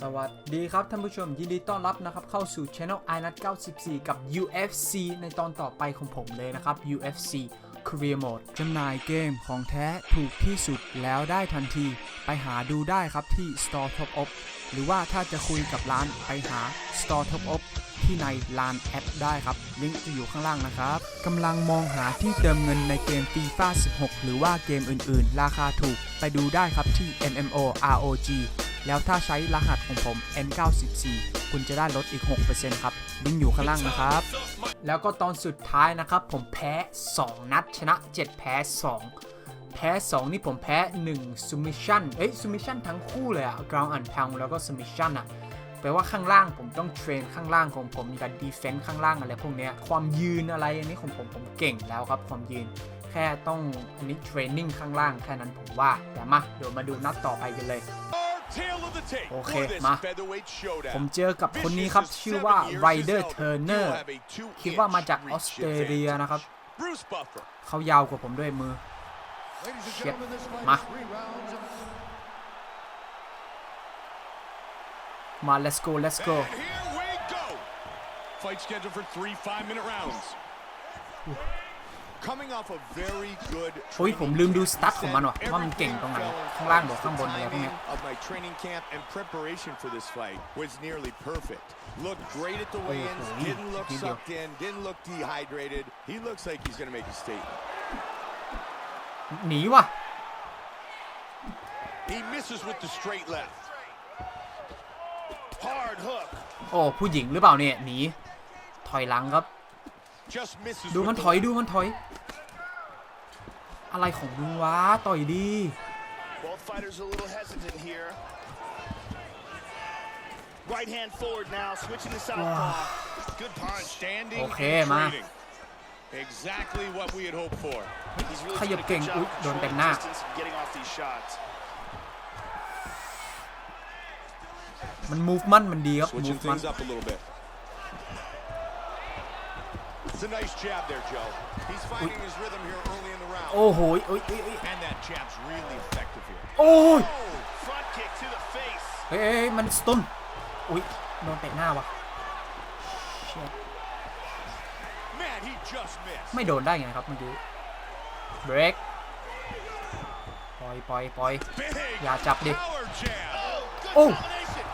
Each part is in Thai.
สวัสดีครับท่านผู้ชมยินดีต้อนรับนะครับเข้าสู่ Channel i n u t 94 กับ UFC ในตอนต่อไปของผมเลยนะครับ UFC Career Mode จำหน่ายเกมของแท้ถูกที่สุดแล้วได้ทันที ไปหาดูได้ครับที่ Store Top Up หรือว่าถ้าจะคุยกับร้านไปหา Store Top Up ที่ในลานแอปได้ครับ ลิงก์จะอยู่ข้างล่างนะครับกำลังมองหาที่เติมเงินในเกม FIFA 16 หรือว่าเกมอื่นๆ ราคาถูกไปดูได้ครับที่ MMO ROG แล้วถ้าใช้รหัสของผม N94 คุณจะได้ลดอีก 6%ครับลิงก์อยู่ข้างล่างนะครับ แล้วก็ตอนสุดท้ายนะครับ ผมแพ้ 2 นัดชนะ 7 แพ้ 2 แพ้ 2 นี่ผมแพ้ 1 submission เอ้ย submission ทั้งคู่เลยอะ ground and pound แล้วก็ submission อะแปลว่าข้างล่างผมต้องเทรนข้างล่างของผมมีกับ defense ข้างล่างอะไรพวกนี้ความยืนอะไรอันนี้ของผมผมเก่งแล้วครับความยืนแค่ต้องอันนี้เทรนนิ่งข้างล่างแค่นั้นผมว่าแต่มาเดี๋ยวมาดูนัดต่อไปกันเลย โอเค มามาผผมมเจอกับคนนี้ครับ ชื่อว่า Ryder Turner คิดว่ามาจากออสเตรเลียนะครับ เขายาวกว่าผมด้วยมือ Shit. Ma. Ma. มา let's go let's go Fight scheduled for three five-minute rounds. โอ้ยผมลืมดูสตั๊ของมันว่ะว่ามันเก่งตรงไหน ข้างล่างหรือข้างบนอะไรพวกเนี้ย of my training camp and preparation for this fight was nearly perfect. Looked great at the weigh-ins, Oh, didn't look video. sucked in, didn't look dehydrated. He looks like he's gonna make a statement. หนีว่ะ He misses with the straight left. Hard hook. โอ้ผู้หญิงหรือเปล่าเนี่ยหนีถอยหลังครับ Just misses ดู with มัน the ถอยดูมันถอย อะไรของมึงวะต่อยดี Both fighters a little hesitant here. Right hand forward now, switching to southpaw. Good punch. Standing Okay, and ma. trading. Exactly what we had hoped for. He's really ขยับ doing a เก่ง good job อุ๊ยโดน controlling เต็มหน้า distance and getting off these shots. มัน movement มันดีครับ Switching movement things up a little bit. It's a nice jab there, Joe. He's finding his rhythm here early in the round. โอ้โหยโอ้ยโอ้ยโอ้ย And that jab's really effective here. โอ้ย Oh, front kick to the face. เฮ้ยเฮ้ยมันสตุนอุ้ยโดนเตะหน้าวะ Shit Man, he just missed. ไม่โดนได้ไงครับเมื่อกี้เบรกปล่อยปล่อยปล่อย Big Yeah, chop đi. power jab. Good Oh. combination.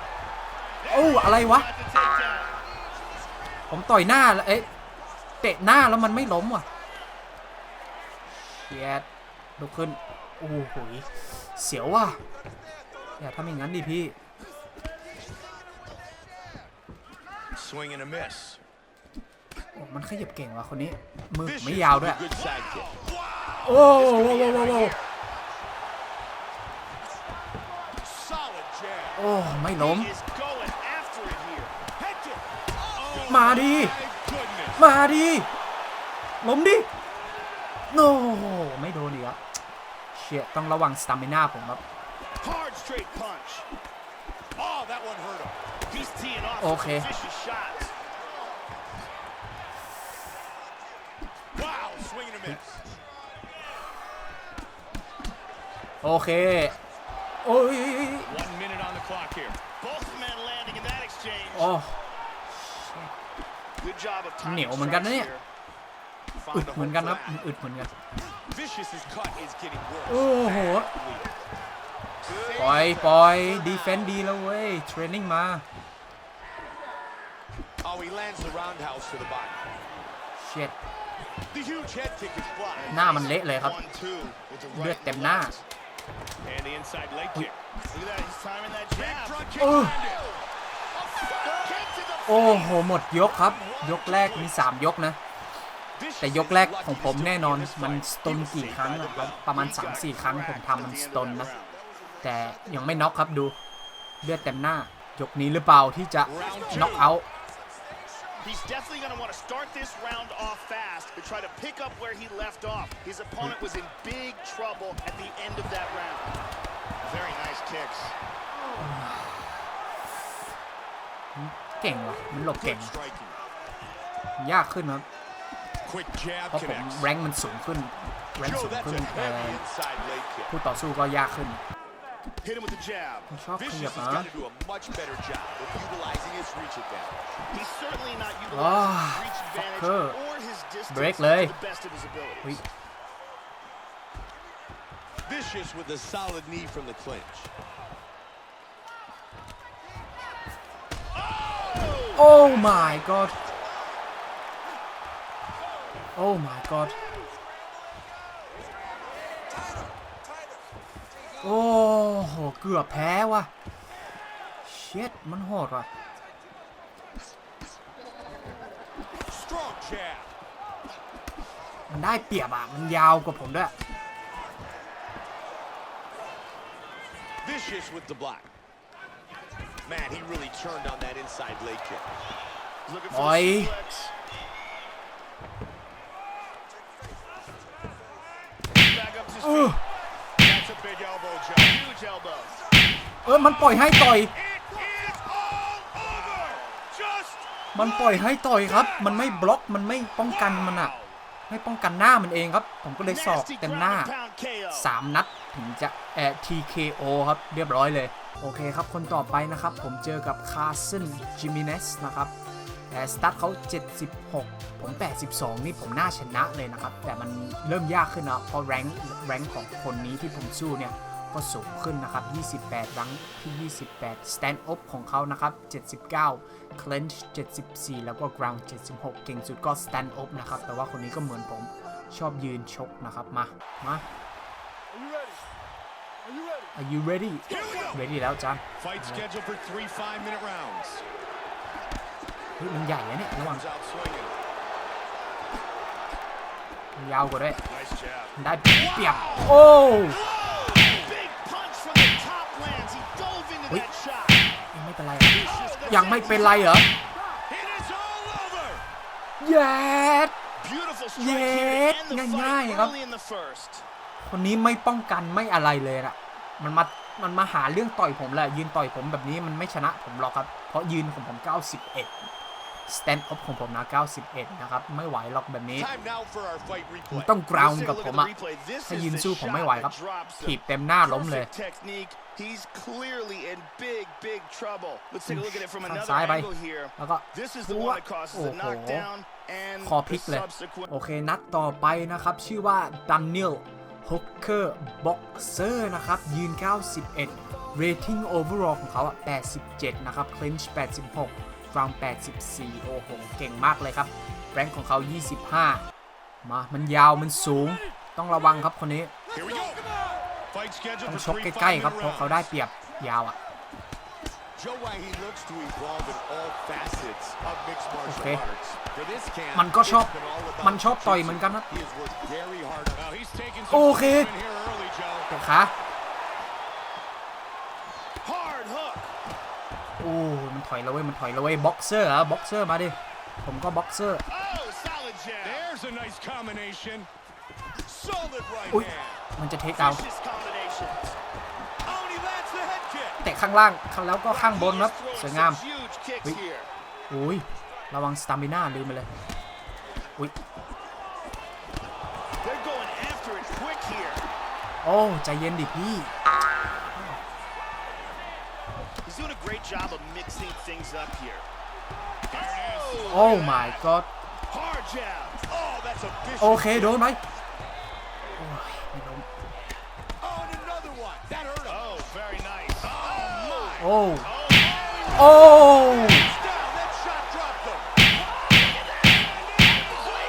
โอ้อะไรวะ Got the takedown. ผมต่อยหน้าแล้วเอ๊ะ เตะหน้าแล้วมันไม่ล้มว่ะเชียดลุกขึ้น โอ้โหยเสียวว่ะ อย่าทำอย่างนั้นดิพี่ Swing and a miss. โอ้มันขยับเก่งว่ะคนนี้ มือผม Vicious ไม่ยาวด้วย with a good side kick. โอ้โหโอ้โหโอ้โห Solid jab. โอ้ไม่ล้ม He is going after it here. Head kick. Oh, มาดิ my goodness. มาดิล้มดิ โน ไม่โดนอีกอะเชียต้องระวังสตามิน่าผมครับ Hard straight punch. Oh, that one hurt him. He's teeing off Okay. some vicious shots. Wow, swing and a miss. โอเค โอ้ย One minute เหนียวเหมือนกันนะเนี่ย strikes here. อึดเหมือนกันครับอึดเหมือนกัน Vicious's cut is getting worse. โอ้โห Good ปล่อยปล่อยดีเฟนต์ดีแล้วเว้ยเทรนนิ่งมา Oh, he lands the roundhouse to the body. เชีย The huge head kick is blocked. หน้ามันเละเลยครับ One, two with the เลือด right เต็มหน้า And the โอ้โห หมดยกครับ ยกแรกมี 3 ยกนะ Vicious แต่ยก is แรก lucky ของ to ผม still แน่ be นอน in this มัน fight. สตนกี่ครั้งอะครับประมาณ 3-4 ครั้งผมทำมันสตนนะ แต่ยังไม่น็อกครับดูเลือดเต็มหน้ายกนี้หรือเปล่าที่จะน็อกเอาท์ He's definitely going to want to start this round off fast and try to pick up where he left off. His opponent was in big trouble at the end of that round. Very nice kicks. เก่งว่ะมันหลบเก่ง Good striking. ยากขึ้นครับ Quick jab เพราะผม connects. แรงค์มันสูงขึ้นแรงค์ Joe, สูง that's ขึ้น a เอ่อ heavy inside leg kick. คู่ต่อสู้ก็ยากขึ้น Hit him with the jab. ชอบข Vicious ยับ has นะ got to do a much better job of utilizing his reach advantage. He's certainly not utilizing Ah, his reach advantage fucker. or his distance Break to lay. the best of his abilities. อุ๊ย Vicious with a solid knee from the clinch. Oh my god Oh my god โอ้โห เกือบแพ้ว่ะ เช็ดมันโหดว่ะ มันได้เปรียบอะ มันยาวกว่าผมด้วย Vicious with the block. Man, he really turned on that inside leg kick. Looking for Oi. a suplex. Back up to his Ugh. feet. That's a big elbow jab. Huge elbow. เออมันปล่อยให้ต่อย It is all over. Just มันปล่อยให้ต่อยครับ มันไม่บล็อกมันไม่ป้องกันมันอะไม่ป้องกันหน้ามันเองครับ ผมก็เลยสอก nasty เต็ม ground หน้า and pound KO. 3นัด ถึงจะแอ TKO ครับเรียบร้อยเลย โอเคครับ คนต่อไปนะครับ ผมเจอกับคาร์ซันจิมิเนสนะครับแต่สตาร์ทเขา 76 ผม 82 นี่ผมน่าชนะเลยนะครับ แต่มันเริ่มยากขึ้นนะเพราะแรงแรงของคนนี้ที่ผมสู้เนี่ย ก็สูงขึ้นนะครับ 28 รังที่ 28 stand up ของเขานะครับ 79 clench 74 แล้วก็ ground 76 เก่งสุดก็ stand up นะครับ แต่ว่าคนนี้ก็เหมือนผมชอบยืนชกนะครับ มา มา Are you ready ready แล้วจัน Fight scheduled for three five-minute rounds. เฮ้ยมันใหญ่นะเนี่ยระวัง Comes out swinging. มันยาวกว่าด้วย Nice jab. มันได้เปรียบโอ้ Big punch from the top lands. He dove into Wait. that shot. ยังไม่เป็นไรยังไม่เป็นไรเหรอ It is all over. เย็ด Beautiful strike Yeah, here to end the ง่าย fight ๆครับ early in the first. คนนี้ไม่ป้องกันไม่อะไรเลยอะมันมามันมาหาเรื่องต่อยผมแหละยืนต่อยผมแบบนี้มันไม่ชนะผมหรอกครับ เพราะยืนของผม 91 stand up ของผมนะ 91 นะครับ ไม่ไหวหรอกแบบนี้ Time now for our fight ผม replay. ต้อง ground Let's take กับ a look ผ at ม the อะ replay. This ถ้า is ยืน the สู้ผมไม่ shot ไหวครับ that drops him. ถีบเต็มหน้าล้มเลย Perfect technique. He's clearly in big, big trouble. Let's take a look at it from ข้าง another ซ้ายไป angle here. แล้วก็ This is the พัว one that causes โอ้ the โห knockdown and คอพลิ the กเลย subsequent โอเคนัดต่อไปนะครับ ชื่อว่าดันเนียล ฮอกเกอร์บ็อกเซอร์นะครับ ยืน 91 rating overall ของเขาอะ87 นะครับ clinch 86 round 84 โอ้โห เก่งมากเลยครับแรงของเขา 25 มา มันยาวมันสูง ต้องระวังครับคนนี้ ต้องชกใกล้ๆครับ เพราะเขาได้เปรียบยาวอะ Joe White, he looks to evolve in all facets of mixed martial Okay. arts. For this camp, มันก็ชอบ it's been all about มันชอบต่อยเหมือนกันนะ He has worked very hard on Well, he's taking some some Okay. in here early, Joe. เตะขา hard hook. โอ้มันถอยแล้วเว้ย มันถอยแล้วเว้ย บ็อกเซอร์เหรอบ็อกเซอร์มาดิ ผมก็บ็อกเซอร์ Oh, solid jab. There's a nice combination. Solid right Ui. hand. มันจะเทคดา ข้างล่างข้างแล้วก็ข้างบนครับ He's throwing สวยงาม some huge kicks Ui. here. อุ้ยระวังสตามิน่าลืมไปเลยอุ้ย They're going after it quick here. โอ้ใจเย็นดิพี่ He's doing a great job of mixing things up here. There it is. Oh, โอ้ look at my that. god Hard jab. Oh, that's a vicious โอเคโดนไหมโอ้ยไม่โดน โอ้ Oh, โอ้ He's down. That shot dropped him.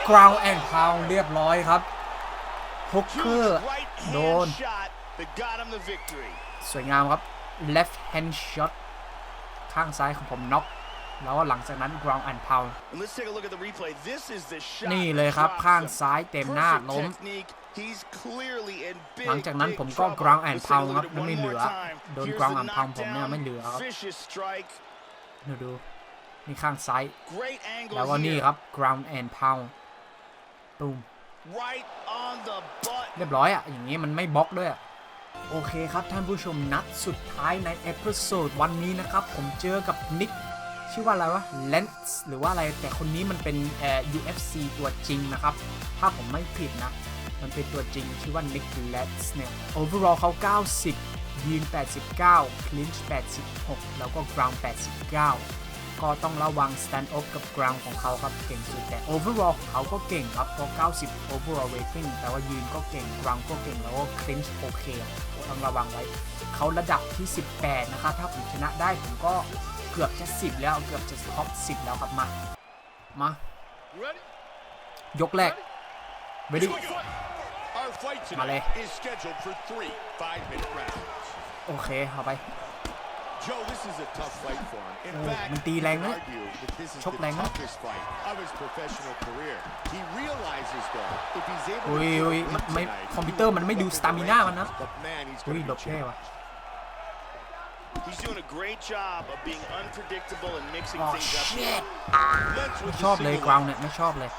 ground and pound เรียบร้อยครับฮุกเกอ huge ร์ right โดน hand shot that got him the victory. สวยงามครับ left hand shot ข้างซ้ายของผมน็อกแล้วหลังจากนั้น ground and pound And let's take a look at the replay. This is the shot นี่เลยครับ that ข้าง drops him. ซ้ายเต็มหน้า Perfect ล้ม technique. He's clearly in big, หลังจากนั้น big ผมก็ trouble. ground and Let's take a pound look ครับ at it แล้ว one ไม่เหลื more อ time. โดน Here's ground the and pound ผมเนี่ย knockdown. ไม่เหลือครับ Vicious strike. ดูดูนี่ข้างซ้าย Great angle แล้วก็นี่ here. ครับ ground and pound ตูม Right on the butt. เรียบร้อยอะอย่างนี้มันไม่บล็อกด้วยอะโอเคครับท่านผู้ชมนัดสุดท้ายในเอพิโซดวันนี้นะครับ ผมเจอกับนิกชื่อว่าอะไรวะ l e n z หรือว่าอะไรแต่คนนี้มันเป็นเอ่อ UFC ตัวจริงนะครับ ถ้าผมไม่ผิดนะ มันเป็นตัวจริงชื่อว่านิก l e n z เนี่ย overall เขา 90 ยืน 89 clinch 86 แล้วก็ ground 89 ก็ต้องระวัง stand up กับ ground ของเขาครับเก่งสุด แต่ overall เขาก็เก่งครับเพราะ90 overall rating แต่ว่ายืนก็เก่ง ground ก็เก่งแล้วก็ clinch โอเคต้องระวังไว้ เขาระดับที่ 18 นะครับถ้าผมชนะได้ผมก็เกือบจะ 10 แล้วเกือบจะท็อป10 แล้วครับมา มา Ready? ยกแรก ready Our fight Male. tonight is scheduled for three five-minute rounds. โอเคเอาไป Joe, this is a tough fight for him. In Oh, fact, มันตี you แรง can นะ argue that this is Chốc the lén á. toughest fight of his professional career. He realizes, though, if he's able อุ้ย to อุ้ย get a มัน win ไม่ tonight, คอมพิวเตอร์มันไม่ดูสตามิน่ามันนะ but man, he's อุ้ย going หล to บ be เท่ว่ะ He's doing a great job of being unpredictable and mixing อ๋อ things up. shit Lens ไม่ with ชอบ the เลย single กราวเนี่ยไม่ชอบเลย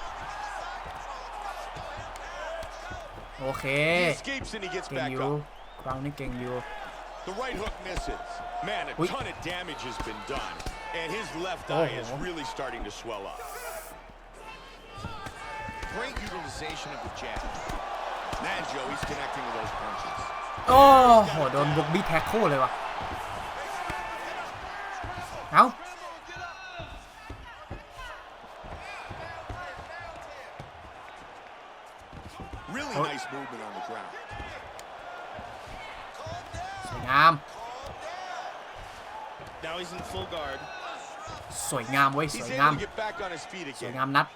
โอเค He escapes and he gets เก่ง back อยู่ up. กราวนี่เก่งอยู่ The right hook misses. Man, a Ui. ton of damage has been done. And his left Oh. eye is really starting to swell up. Great utilization of the jab. Man, Joe, he's connecting with those punches. โอ้โห โดนบุกบี้แท็กโคเลยว่ะ เอ้า he's in full guard. สวยงามเว้ย ส He's วยงาม able to get back on his feet สวย again. งามนัด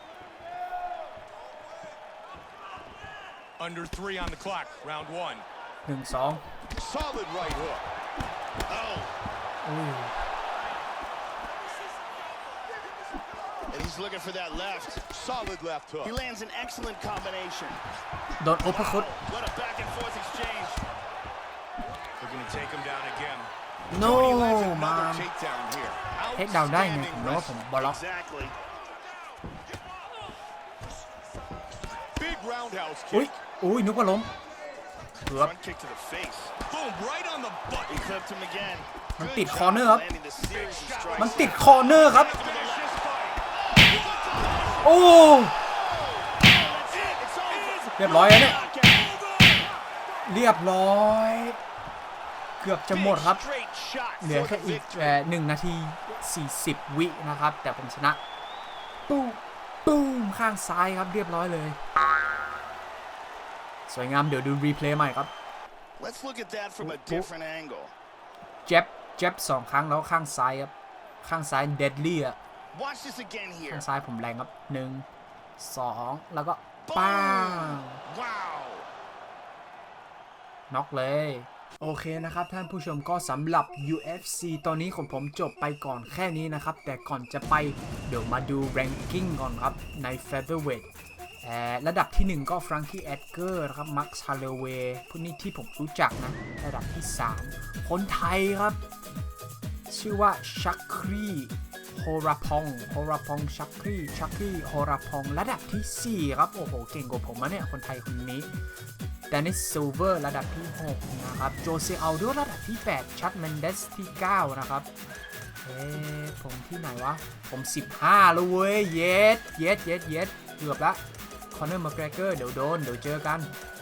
Under three on the clock. Round one. หนึ่งสอง Solid right hook. Oh, อุ้ย and he's looking for that left. Solid left He hook. lands an excellent combination. โดนโอเปอร์คุต What a back and forth exchange. Looking to take him down again. No He lands another มา takedown here. เทคดาวน์ได้ไงผม Outstanding นึกว่าผม wrestling. บอลล็อก Exactly. Big roundhouse อุ้ย kick. อุ้ยนึกว่าล้มเกือบ Front kick to the face. Boom, right on the butt. He clipped him again. มัน Good ติด job คอร์เนอร์ครับ landing the series of strikes มันติด there. คอร์เนอร์ครับ Finish this fight. โอ้ That's it. It's over. เรียบร้อยแล้วเนี่ย Knockout. เรียบร้อย เกือบจะหมดครับ Big straight shot เหลือ for แค่ the อีก victory. เอ่อหนึ่งนาที 40 วินะครับ แต่ผมชนะตู้มตู้มข้างซ้ายครับเรียบร้อยเลย สวยงามเดี๋ยวดูรีเพลย์ใหม่ครับ Let's look at that from a Oh, oh. different angle. เจ็บเจ็บสองครั้งแล้วข้างซ้ายครับ ข้างซ้ายเดดลี่อะ Watch this again here. ข้างซ้ายผมแรงครับหนึ่งสองแล้วก็ป้าง Wow. น็อกเลย โอเคนะครับท่านผู้ชมก็สำหรับ UFC ตอนนี้ของผมจบไปก่อนแค่นี้นะครับ แต่ก่อนจะไปเดี๋ยวมาดู ranking ก่อนครับใน featherweight เอ่อระดับที่ 1 ก็ฟรังกี้แอดเกอร์นะครับมักซ์ฮาเลเวย์พวกนี้ที่ผมรู้จักนะ ระดับที่ 3 คนไทยครับ ชื่อว่าชักครีโฮราพองโฮราพองชักครีชักครีโฮราพอง ระดับทีสี่4 ครับ โอ้โห เก่งกว่าผมนะเนี่ย คนไทยคนนี้ ดานิสซิลเวอร์ระดับที่ 6 นะครับ โจเซอัลโดระดับที่ 8 ชัดเมนเดสที่ 9 นะครับ เอ๊ผมที่ไหนวะ ผม 15 แล้วเว้ย เย็ดเย็ดเย็ดเย็ดเกือบละคอนเนอร์มาเกรเกอร์เดี๋ยวโดน เดี๋ยวเจอกัน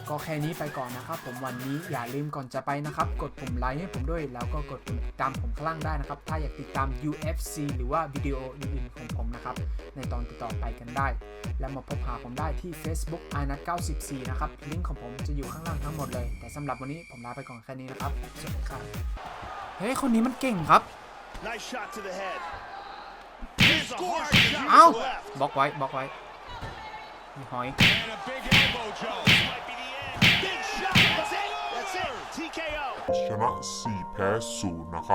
ก็แค่นี้ไปก่อนนะครับ ผมวันนี้อย่าลืมก่อนจะไปนะครับ กดปุ่มไลค์ให้ผมด้วย แล้วก็กดปุ่มติดตามผมข้างล่างได้นะครับ ถ้าอยากติดตาม UFC หรือว่าวิดีโออื่นๆของ นะครับในตอนต่อๆไปกันได้ แล้วมาพบหาผมได้ที่ Facebook i n a t 94นะครับลิงก์ของผมจะอยู่ข้างล่างทั้งหมดเลย แต่สำหรับวันนี้ผมลาไปก่อนแค่นี้นะครับสวัสดีครับเฮ้ยคนนี้มันเก่งครับ Nice shot to the head. Here's a hard shot เอ้า to the left. บล็อกไว้บล็อกไว้มีหอย And a big elbow, Joe. Might be the end. Big shot. That's it. That's it. TKO. ชนะ4แพ้0นะครับ